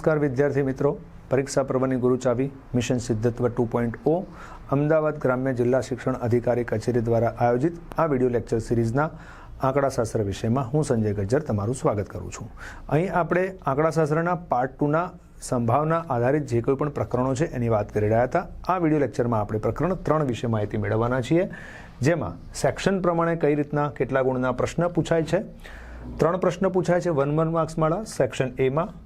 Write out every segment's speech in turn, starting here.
નમસ્કાર વિદ્યાર્થી મિત્રો. પરીક્ષા પર્વની ગુરુચાવી, મિશન સિદ્ધત્વ ટુ પોઈન્ટ ઓ, અમદાવાદ ગ્રામ્ય જિલ્લા શિક્ષણ અધિકારી કચેરી દ્વારા આયોજિત આ વિડિયો લેક્ચર સિરીઝના આંકડાશાસ્ત્ર વિષયમાં હું સંજય ગજ્જર તમારું સ્વાગત કરું છું. અહીં આપણે આંકડાશાસ્ત્રના પાર્ટ ટુના સંભાવના આધારિત જે કોઈ પણ પ્રકરણો છે એની વાત કરી રહ્યા હતા. આ વિડિયો લેક્ચરમાં આપણે પ્રકરણ ત્રણ વિશે માહિતી મેળવવાના છીએ, જેમાં સેક્શન પ્રમાણે કઈ રીતના કેટલા ગુણના પ્રશ્ન પૂછાય છે, ત્રણ પ્રશ્ન પૂછાય છે વન વન માર્ક્સવાળા સેક્શન એમાં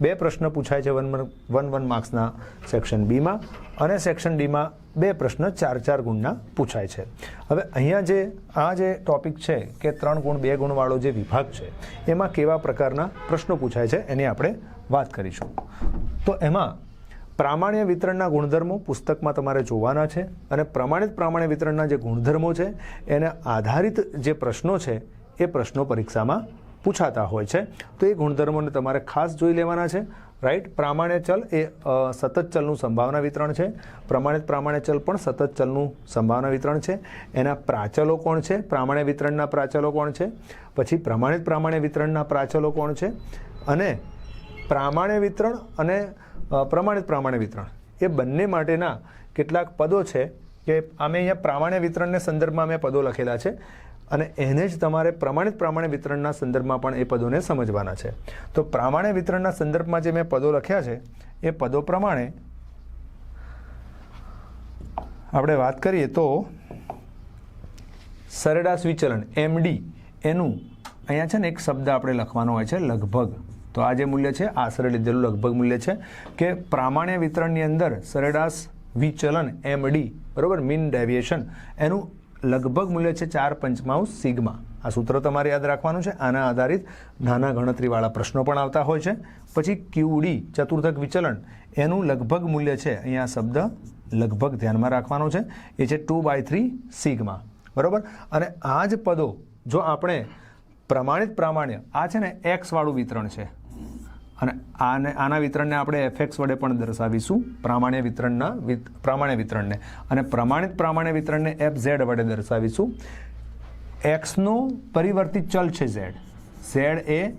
બે પ્રશ્ન પૂછાય છે વન વન વન માર્ક્સના સેક્શન બીમાં અને સેક્શન ડીમાં બે પ્રશ્ન ચાર ચાર ગુણના પૂછાય છે. હવે અહીંયા જે આ જે ટોપિક છે કે ત્રણ ગુણ બે ગુણવાળો જે વિભાગ છે, એમાં કેવા પ્રકારના પ્રશ્નો પૂછાય છે એની આપણે વાત કરીશું. તો એમાં પ્રામાણ્ય વિતરણના ગુણધર્મો પુસ્તકમાં તમારે જોવાના છે અને પ્રમાણિત પ્રામાણ્ય વિતરણના જે ગુણધર્મો છે, એને આધારિત જે પ્રશ્નો છે, એ પ્રશ્નો પરીક્ષામાં પૂછાતા હોય છે. તો એ ગુણધર્મોને તમારે ખાસ જોઈ લેવાના છે. રાઈટ પ્રામાણ્ય ચલ એ સતત ચલનું સંભાવના વિતરણ છે. પ્રમાણિત પ્રામાણ્ય ચલ પણ સતત ચલનું સંભાવના વિતરણ છે. એના પ્રાચલો કોણ છે? પ્રામાણ્ય વિતરણના પ્રાચલો કોણ છે? પછી પ્રમાણિત પ્રામાણ્ય વિતરણના પ્રાચલો કોણ છે? અને પ્રામાણ્ય વિતરણ અને પ્રમાણિત પ્રામાણ્ય વિતરણ એ બંને માટેના કેટલાક પદો છે કે અમે અહીંયા પ્રામાણ્ય વિતરણને સંદર્ભમાં મેં પદો લખેલા છે. અને એને જ તમારે પ્રમાણિત પ્રામાણ્ય વિતરણના સંદર્ભમાં પણ એ પદોને સમજવાના છે. તો પ્રામાણ્ય વિતરણના સંદર્ભમાં જે મેં પદો લખ્યા છે, એ પદો પ્રમાણે આપણે વાત કરીએ તો સરેરાશ વિચલન એમડી એનું અહીંયા છે ને એક શબ્દ આપણે લખવાનો હોય છે, લગભગ. તો આ જે મૂલ્ય છે, આશરે લીધેલું લગભગ મૂલ્ય છે, કે પ્રામાણ્ય વિતરણની અંદર સરેરાશ વિચલન એમડી બરાબર, મીન ડેવિએશન, એનું લગભગ મૂલ્ય છે ચાર પંચમાંશ સિગ્મા. આ સૂત્ર તમારે યાદ રાખવાનું છે. આના આધારિત નાના ગણતરીવાળા પ્રશ્નો પણ આવતા હોય છે. પછી ક્યુડી ચતુર્થક વિચલન, એનું લગભગ મૂલ્ય છે. અહીંયા શબ્દ લગભગ ધ્યાનમાં રાખવાનો છે. એ છે ટુ બાય થ્રી સિગ્મા. બરાબર? અને આ જ પદો, જો આપણે પ્રમાણિત પ્રામાણ્ય, આ છે ને એક્સવાળું વિતરણ છે. અને આને આના વિતરણને આપણે એફએક્સ વડે પણ દર્શાવીશું. પ્રામાણ્ય વિતરણના વિત- પ્રામાણ્ય વિતરણને. અને પ્રમાણિત પ્રામાણ્ય વિતરણને એફ ઝેડ વડે દર્શાવીશું. એક્સનો પરિવર્તિત ચલ છે ઝેડ ઝેડ એ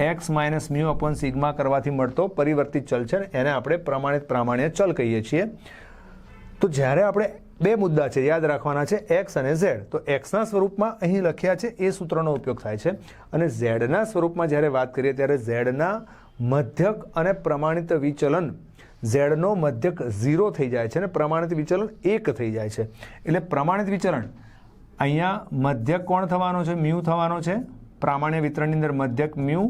X minus mu upon sigma કરવાથી મળતો પરિવર્તિત ચલ છે એને આપણે પ્રમાણિત પ્રામાણ્ય ચલ કહીએ છીએ. તો જ્યારે આપણે બે મુદ્દા છે યાદ રાખવાના છે એક્સ અને ઝેડ તો એક્સના સ્વરૂપમાં અહીં લખ્યા છે એ સૂત્રનો ઉપયોગ થાય છે. અને ઝેડના સ્વરૂપમાં જ્યારે વાત કરીએ ત્યારે ઝેડના મધ્યક અને પ્રમાણિત વિચલન ઝેડનો મધ્યક ઝીરો થઈ જાય છે અને પ્રમાણિત વિચલન એક થઈ જાય છે. એટલે પ્રમાણિત વિચલન, અહીંયા મધ્યક કોણ થવાનો છે? મ્યુ થવાનો છે. પ્રામાણ્ય વિતરણની અંદર મધ્યક મ્યુ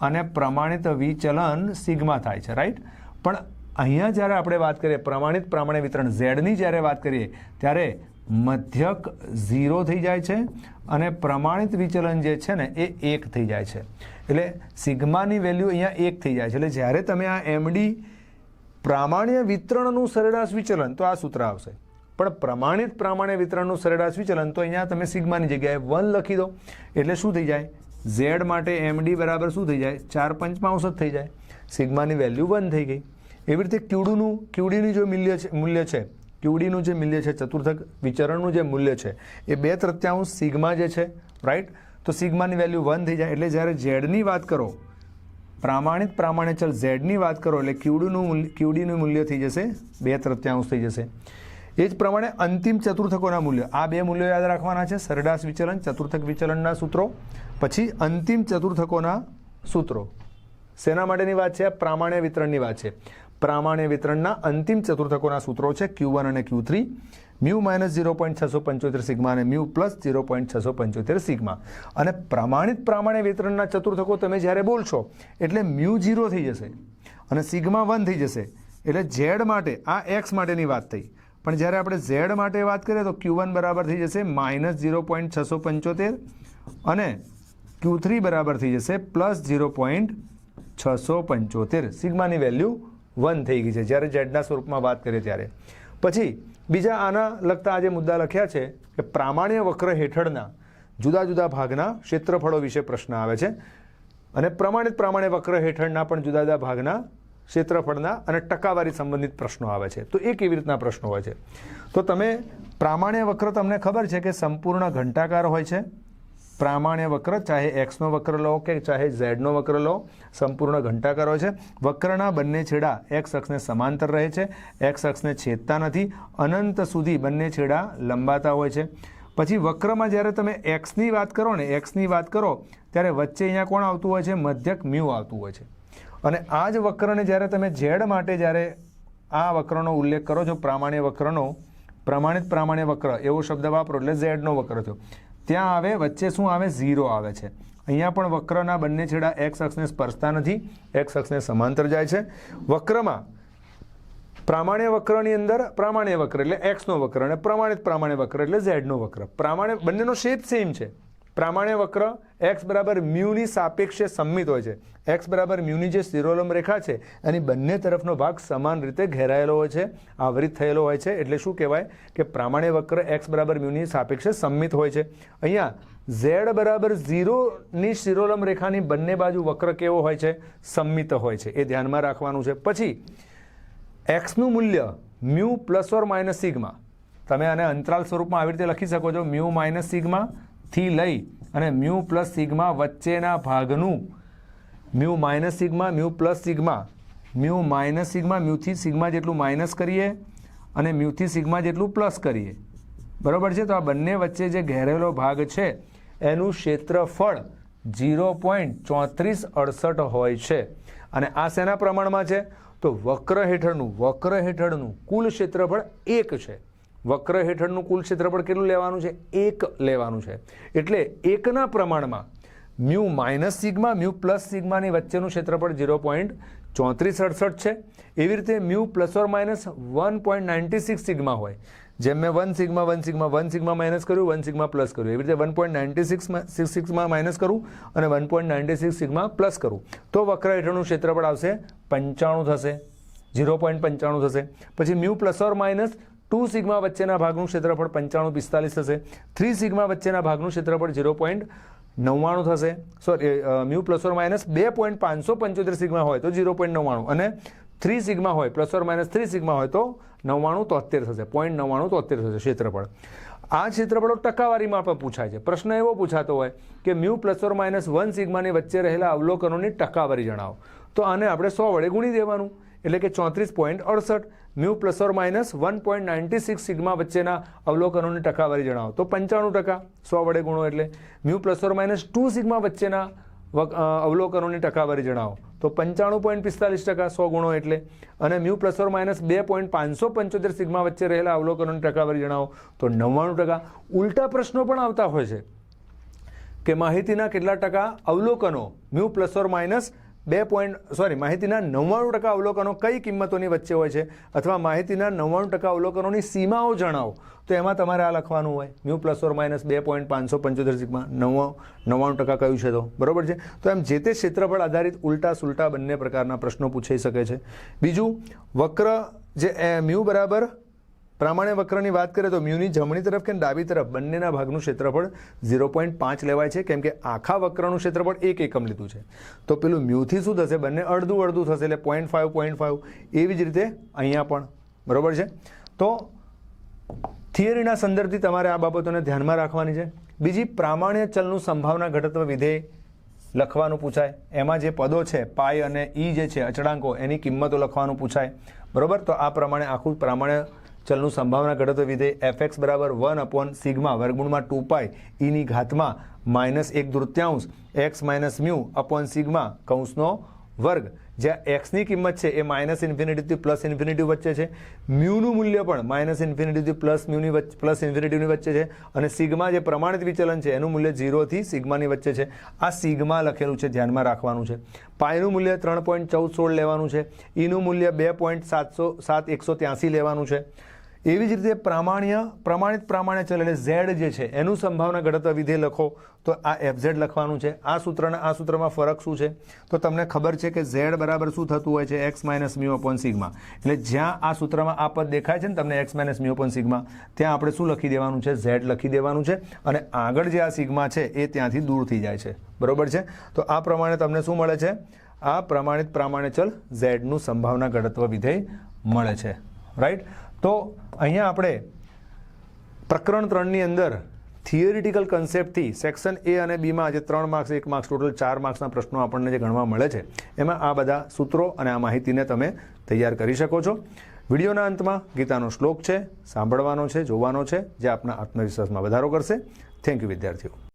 અને પ્રમાણિત વિચલન સિગ્મા થાય છે રાઈટ પણ અહીંયા જ્યારે આપણે વાત કરીએ, પ્રમાણિત પ્રામાણ્ય વિતરણ ઝેડની જ્યારે વાત કરીએ, ત્યારે મધ્યક ઝીરો થઈ જાય છે અને પ્રમાણિત વિચલન જે છે ને, એ એક થઈ જાય છે. એટલે સિગ્માની વેલ્યુ અહીંયા એક થઈ જાય છે. એટલે જ્યારે તમે આ એમડી પ્રામાણ્ય વિતરણનું સરેરાશ વિચલન, તો આ સૂત્ર આવશે. પણ પ્રમાણિત પ્રામાણ્ય વિતરણનું સરેરાશ વિચલન, તો અહીંયા તમે સિગ્માની જગ્યાએ વન લખી દો. એટલે શું થઈ જાય? ઝેડ માટે એમડી બરાબર શું થઈ જાય? ચાર પંચમાંશ જ થઈ જાય. સિગ્માની વેલ્યુ વન થઈ ગઈ. એવી રીતે ક્યુડુનું, ક્યુડીનું જે મૂલ્ય છે મૂલ્ય છે, ક્યુડીનું જે મૂલ્ય છે, ચતુર્થક વિચરણનું જે મૂલ્ય છે, એ બે તૃત્યાંશ સિગ્મા જે છે રાઈટ તો સિગ્માની વેલ્યુ વન થઈ જાય. એટલે જ્યારે ઝેડની વાત કરો, પ્રામાણિક પ્રામાણ્ય ચલ ઝેડની વાત કરો, એટલે ક્યુડીનું મૂલ્ય ક્યુડીનું મૂલ્ય થઈ જશે, બે તૃત્યાંશ થઈ જશે. એ જ પ્રમાણે અંતિમ ચતુર્થકોના મૂલ્ય. આ બે મૂલ્યો યાદ રાખવાના છે. સરડાશ વિચલન, ચતુર્થક વિચલનના સૂત્રો, પછી અંતિમ ચતુર્થકોના સૂત્રો. શેના માટેની વાત છે? પ્રામાણ્ય વિતરણની વાત છે. પ્રામાણ્ય વિતરણના અંતિમ ચતુર્થકોના સૂત્રો છે, ક્યુ વન અને Q three. Mu minus zero point છસો પંચોતેર સિગ્મા અને મ્યુ પ્લસ ઝીરો પોઈન્ટ છસો પંચોતેર સિગ્મા. અને પ્રમાણિત પ્રમાણે વિતરણના ચતુર્થકો તમે જ્યારે બોલશો, એટલે મ્યુ ઝીરો થઈ જશે અને સિગ્મા વન થઈ જશે. એટલે ઝેડ માટે, આ એક્સ માટેની વાત થઈ. પણ જ્યારે આપણે ઝેડ માટે વાત કરીએ તો ક્યુ વન બરાબર થઈ જશે માઇનસ ઝીરો પોઈન્ટ છસો પંચોતેર અને ક્યુ થ્રી બરાબર થઈ જશે પ્લસ ઝીરો પોઈન્ટ છસો પંચોતેર. સિગ્માની વેલ્યુ વન થઈ ગઈ છે. જ્યારે ઝેડના સ્વરૂપમાં વાત કરીએ ત્યારે. પછી બીજા આના લગતા આજે મુદ્દા લખ્યા છે કે પ્રામાણ્ય વક્ર હેઠળના જુદા જુદા ભાગના ક્ષેત્રફળો વિશે પ્રશ્ન આવે છે. અને પ્રમાણિત પ્રામાણ્ય વક્ર હેઠળના પણ જુદા જુદા ભાગના ક્ષેત્રફળના અને ટકાવારી સંબંધિત પ્રશ્નો આવે છે. તો એ કેવી રીતના પ્રશ્નો હોય છે? તો તમે પ્રામાણ્ય વક્ર તમને ખબર છે કે સંપૂર્ણ ઘંટાકાર હોય છે? પ્રામાણ્ય વક્ર, ચાહે એક્સનો વક્ર લો કે ચાહે ઝેડનો વક્ર લો, સંપૂર્ણ ઘંટાકાર છે. વક્રના બંને છેડા એક્સ અક્ષને સમાંતર રહે છે. એક્સ અક્ષને છેદતા નથી. અનંત સુધી બંને છેડા લંબાતા હોય છે. પછી વક્રમાં જ્યારે તમે એક્સની વાત કરો ને એક્સની વાત કરો, ત્યારે વચ્ચે અહીંયા કોણ આવતું હોય છે? મધ્યક મ્યુ આવતું હોય છે. અને આ જ વક્રને જ્યારે તમે ઝેડ માટે જ્યારે આ વક્રનો ઉલ્લેખ કરો છો, પ્રામાણ્ય વક્રનો, પ્રમાણિત પ્રામાણ્ય વક્ર, એવો શબ્દ વાપરો એટલે ઝેડનો વક્ર થયો. ત્યાં આવે, વચ્ચે શું આવે? ઝીરો આવે છે. અહીંયા પણ વક્રના બંને છેડા એક્સ અક્ષને સ્પર્શતા નથી એક્સ અક્ષને સમાંતર જાય છે. વક્રમાં પ્રામાણ્ય વક્રની અંદર પ્રામાણ્ય વક્ર એટલે એક્સનો વક્ર અને પ્રમાણિત પ્રામાણ્ય વક્ર એટલે ઝેડનો વક્ર. પ્રામાણ્ય બંનેનો શેપ સેમ છે. પ્રામાણ્ય વક્ર એક્સ બરાબર મ્યુની સાપેક્ષે સંમિત હોય છે. એક્સ બરાબર મ્યુની જે શિરોલંબ રેખા છે, એની બંને તરફનો ભાગ સમાન રીતે ઘેરાયેલો હોય છે, આવરિત થયેલો હોય છે, એટલે શું કહેવાય કે પ્રામાણ્ય વક્ર એક્સ બરાબર મ્યુની સાપેક્ષે સંમિત હોય છે. અહીંયા ઝેડ બરાબર ઝીરોની શિરોલંબ રેખાની બંને બાજુ વક્ર કેવો હોય છે? સંમિત હોય છે. એ ધ્યાનમાં રાખવાનું છે. પછી એક્સનું મૂલ્ય mu plus or minus sigma. તમે આને અંતરાલ સ્વરૂપમાં આવી રીતે લખી શકો છો. મ્યુ માઇનસ સિગ્મા થી લઈ અને મ્યુ પ્લસ સિગ્મા વચ્ચેના ભાગનું mu minus sigma, mu plus sigma, mu minus sigma મ્યુથી sigma જેટલું માઇનસ કરીએ અને મ્યુથી સિગ્મા જેટલું પ્લસ કરીએ. બરાબર છે? તો આ બંને વચ્ચે જે ઘેરેલો ભાગ છે, એનું ક્ષેત્રફળ ઝીરો પોઈન્ટ ચોત્રીસ અડસઠ હોય છે. અને આ શેના પ્રમાણમાં છે? તો વક્ર હેઠળનું વક્ર હેઠળનું કુલ ક્ષેત્રફળ એક છે. વક્ર હેઠળનું કુલ ક્ષેત્રફળ કેટલું લેવાનું છે? એક લેવાનું છે. એટલે એકના પ્રમાણમાં mu minus sigma, mu plus સિગ્માની વચ્ચેનું ક્ષેત્રફળ ઝીરો પોઈન્ટ ચોત્રીસ અડસઠ છે. એવી રીતે mu plus or minus one point ninety six sigma હોય. જેમ મેં one sigma one sigma one sigma minus કર્યું, વન સિગ્મા પ્લસ કર્યું. એવી રીતે વન પોઈન્ટ નાઇન્ટી સિક્સમાં સિક્સ સિક્સમાં માઇનસ કરું અને one point ninety six sigma plus કરું. તો વક્ર હેઠળનું ક્ષેત્રફળ આવશે પંચાણું થશે. ઝીરો પોઈન્ટ પંચાણું થશે. પછી mu plus or minus two sigma વચ્ચેના ભાગનું ક્ષેત્રફળ પંચાણું પિસ્તાલીસ થશે. થ્રી સિગ્મા વચ્ચેના ભાગનું ક્ષેત્રફળ ઝીરો પોઈન્ટ નવ્વાણું થશે. Sorry mu plus or minus બે પોઈન્ટ પાંચસો પંચોતેર સિગ્મા હોય તો ઝીરો પોઈન્ટ નવ્વાણું. અને થ્રી સિગ્મા હોય, plus or minus three sigma હોય તો નવ્વાણું તોતેર થશે. પોઈન્ટ નવ્વાણું તોતેર થશે ક્ષેત્રફળ. આ ક્ષેત્રફળો ટકાવારીમાં પણ પૂછાય છે. પ્રશ્ન એવો પૂછાતો હોય કે mu plus or minus one સિગ્માની વચ્ચે રહેલા અવલોકનોની ટકાવારી જણાવો. તો આને આપણે સો વડે ગુણી દેવાનું. એટલે કે ચોત્રીસ પોઈન્ટ અડસઠ. Mu plus or minus one point ninety six sigma વચ્ચેના અવલોકનોની ટકાવારી જણાવો. તો પંચાણું ટકા, સો વડે ગુણો એટલે. Mu plus or minus two sigma વચ્ચેના અવલોકનોની ટકાવારી જણાવો. તો પંચાણું પોઈન્ટ પિસ્તાલીસ ટકા, સો ગુણો એટલે. અને મ્યુ પ્લસ ઓર માઇનસ બે પોઈન્ટ પાંચસો પંચોતેર સિગ્મા વચ્ચે રહેલા અવલોકનોની ટકાવારી જણાવો. તો નવ્વાણું ટકા. ઉલટા પ્રશ્નો પણ આવતા હોય છે કે માહિતીના કેટલા ટકા અવલોકનો મ્યુ પ્લસ ઓર માઇનસ બે પોઈન્ટ સોરી માહિતીના નવ્વાણું ટકા અવલોકનો કઈ કિંમતોની વચ્ચે હોય છે? અથવા માહિતીના નવ્વાણું ટકા અવલોકનોની સીમાઓ જણાવો. તો એમાં તમારે આ લખવાનું હોય. ન્યુ પ્લસ ઓર માઇનસ બે પોઈન્ટ પાંચસો પંચોતેર સિગ્મા. નવ્વા, નવ્વાણું ટકા કયું છે તો? બરાબર છે? તો એમ જે તે ક્ષેત્રફળ આધારિત ઉલટા સુલટા બંને પ્રકારના પ્રશ્નો પૂછાઈ શકે છે. બીજું, વક્ર જે મ્યુ બરાબર પ્રામાણ્ય વક્રની વાત કરીએ તો મ્યુની જમણી તરફ કે ડાબી તરફ, બંનેના ભાગનું ક્ષેત્રફળ ઝીરો પોઈન્ટ પાંચ લેવાય છે. કેમ કે આખા વક્રનું ક્ષેત્રફળ એક એકમ લીધું છે. તો પેલું મ્યુથી શું થશે? બંને અડધું અડધું થશે એટલે પોઈન્ટ ફાઇવ પોઈન્ટ ફાઇવ એવી જ રીતે અહીંયા પણ. બરાબર છે? તો થિયરીના સંદર્ભથી તમારે આ બાબતોને ધ્યાનમાં રાખવાની છે. બીજી, પ્રામાણ્ય ચલનું સંભાવના ઘટત્વ વિધેય લખવાનું પૂછાય. એમાં જે પદો છે, પાય અને ઈ જે છે, અચળાંકો, એની કિંમતો લખવાનું પૂછાય. બરાબર? તો આ પ્રમાણે આખું પ્રામાણ્ય ચલનું સંભાવના ઘટતો વિધેય એફ એક્સ બરાબર વન અપોન સિગ્મા વર્ગમૂળમાં ટુ પાય ઈની ઘાતમાં માઇનસ એક દૃત્યાંશ X minus mu upon sigma કૌંસનો વર્ગ. જ્યાં એક્સની કિંમત છે એ માઇનસ ઇન્ફિનિટીથી પ્લસ ઇન્ફિનિટી વચ્ચે છે. મ્યુનું મૂલ્ય પણ માઇનસ ઇન્ફિનિટીથી પ્લસ મ્યુની વચ્ચે, પ્લસ ઇન્ફિનિટીની વચ્ચે છે. અને સિગ્મા જે પ્રમાણિત વિચલન છે એનું મૂલ્ય ઝીરોથી સિગ્માની વચ્ચે છે. આ સિગ્મા લખેલું છે, ધ્યાનમાં રાખવાનું છે. પાયનું મૂલ્ય ત્રણ પોઈન્ટ ચૌદ સોળ લેવાનું છે. ઈનું મૂલ્ય બે પોઈન્ટ સાતસો સાત એકસો ત્યાંસી લેવાનું છે. એવી જ રીતે પ્રામાણ્ય, પ્રમાણિત પ્રામાણ્ય ચલ એટલે ઝેડ જે છે, એનું સંભાવના ઘટત્વ વિધેય લખો. તો આ એફઝેડ લખવાનું છે. આ સૂત્રના, આ સૂત્રમાં ફરક શું છે? તો તમને ખબર છે કે ઝેડ બરાબર શું થતું હોય છે? X minus mu upon sigma. એટલે જ્યાં આ સૂત્રમાં આ પદ દેખાય છે ને તમને X minus mu upon sigma, ત્યાં આપણે શું લખી દેવાનું છે? ઝેડ લખી દેવાનું છે. અને આગળ જે આ સિગ્મા છે, એ ત્યાંથી દૂર થઈ જાય છે. બરોબર છે? તો આ પ્રમાણે તમને શું મળે છે? આ પ્રમાણિત પ્રામાણ્ય ચલ ઝેડનું સંભાવના ઘટત્વ વિધેય મળે છે. રાઈટ? તો અહીંયા આપણે પ્રકરણ ત્રણની અંદર થિયરિટિકલ કન્સેપ્ટથી સેક્શન એ અને બીમાં આજે ત્રણ માર્ક્સ એક માર્ક્સ ટોટલ ચાર માર્ક્સના પ્રશ્નો આપણને જે ગણવા મળે છે, એમાં આ બધા સૂત્રો અને આ માહિતીને તમે તૈયાર કરી શકો છો. વિડીયોના અંતમાં ગીતાનો શ્લોક છે, સાંભળવાનો છે, જોવાનો છે, જે આપના આત્મવિશ્વાસમાં વધારો કરશે. થેન્ક યુ વિદ્યાર્થીઓ.